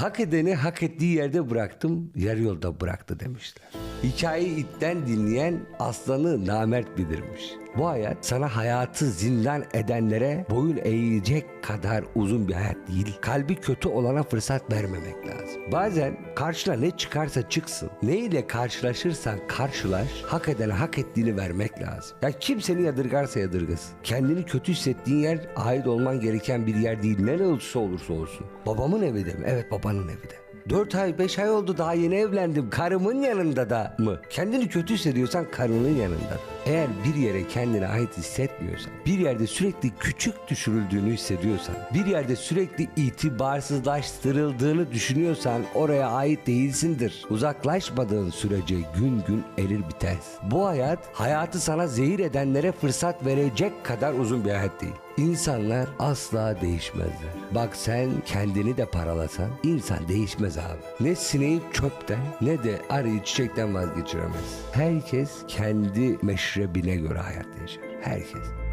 Hak edeni hak ettiği yerde bıraktım, yarı yolda bıraktı demişler. Hikayeyi itten dinleyen aslanı namert bilirmiş. Bu hayat sana hayatı zindan edenlere boyun eğecek kadar uzun bir hayat değil. Kalbi kötü olana fırsat vermemek lazım. Bazen karşına ne çıkarsa çıksın, ne ile karşılaşırsan karşılaş, hak edene hak ettiğini vermek lazım. Ya kim seni yadırgarsa yadırgasın. Kendini kötü hissettiğin yer ait olman gereken bir yer değil. Ne olursa olursa olsun. Babamın evi de mi? Evet babanın evi de. 4 ay 5 ay oldu daha yeni evlendim. Karımın yanında da mı? Kendini kötü hissediyorsan karının yanında. Eğer bir yere kendine ait hissetmiyorsan, bir yerde sürekli küçük düşürüldüğünü hissediyorsan, bir yerde sürekli itibarsızlaştırıldığını düşünüyorsan oraya ait değilsindir. Uzaklaşmadığın sürece gün gün erir biter. Bu hayat hayatı sana zehir edenlere fırsat verecek kadar uzun bir hayat değil. İnsanlar asla değişmezler. Bak sen kendini de paralasan insan değişmez abi. Ne sineği çöpten ne de arıyı çiçekten vazgeçiremez. Herkes kendi meşrebine göre hayat yaşar. Herkes.